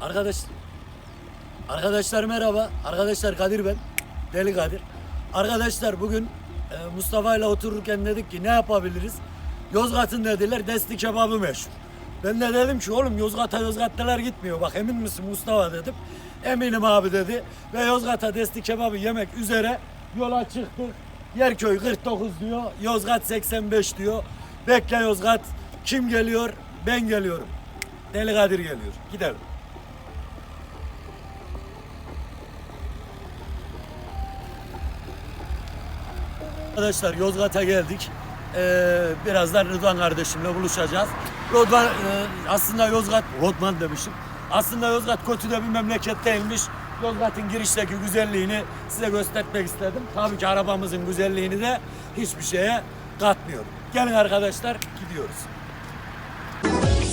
Arkadaş Arkadaşlar merhaba. Arkadaşlar Kadir ben. Deli Kadir. Arkadaşlar bugün e, Mustafa ile otururken dedik ki ne yapabiliriz? Yozgat'ın dediler desti kebabı meşhur. Ben de dedim ki oğlum Yozgat'a Yozgatlılar gitmiyor. Bak emin misin Mustafa dedim. Eminim abi dedi. Ve Yozgat'a desti kebabı yemek üzere yola çıktık. Yerköy 49 diyor. Yozgat 85 diyor. Bekle Yozgat. Kim geliyor? Ben geliyorum. Deli Kadir geliyor. Gidelim. Arkadaşlar Yozgat'a geldik. Ee, birazdan Rıdvan kardeşimle buluşacağız. Rıdvan e, aslında Yozgat, Rodman demişim. Aslında Yozgat kötü bir memleket değilmiş. Yozgat'ın girişteki güzelliğini size göstermek istedim. Tabii ki arabamızın güzelliğini de hiçbir şeye katmıyorum. Gelin arkadaşlar gidiyoruz.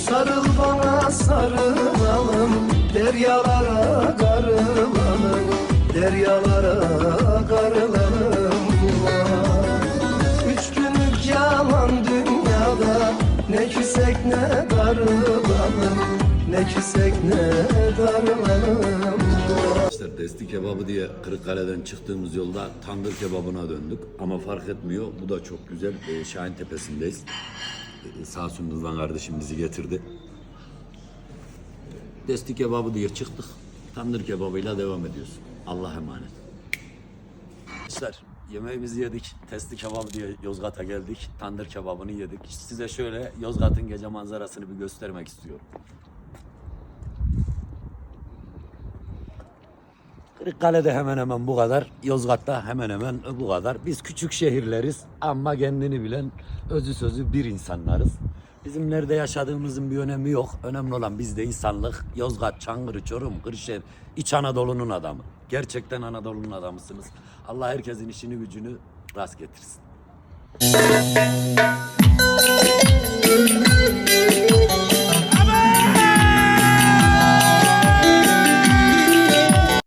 Sarıl bana sarılalım Deryalara karılalım Deryalara ne darılalım Ne küsek ne darılalım Arkadaşlar desti kebabı diye Kırıkkale'den çıktığımız yolda tandır kebabına döndük. Ama fark etmiyor. Bu da çok güzel. Ee, Şahin Tepesi'ndeyiz. Ee, sağ olsun Rıdvan kardeşim bizi getirdi. Desti kebabı diye çıktık. Tandır kebabıyla devam ediyoruz. Allah emanet. Arkadaşlar yemeğimizi yedik. Testi kebabı diye Yozgat'a geldik. Tandır kebabını yedik. Size şöyle Yozgat'ın gece manzarasını bir göstermek istiyorum. Kırıkkale'de hemen hemen bu kadar. Yozgat'ta hemen hemen bu kadar. Biz küçük şehirleriz ama kendini bilen özü sözü bir insanlarız. Bizim nerede yaşadığımızın bir önemi yok. Önemli olan bizde insanlık. Yozgat, Çankırı, Çorum, Kırşehir, İç Anadolu'nun adamı. Gerçekten Anadolu'nun adamısınız. Allah herkesin işini gücünü rast getirsin.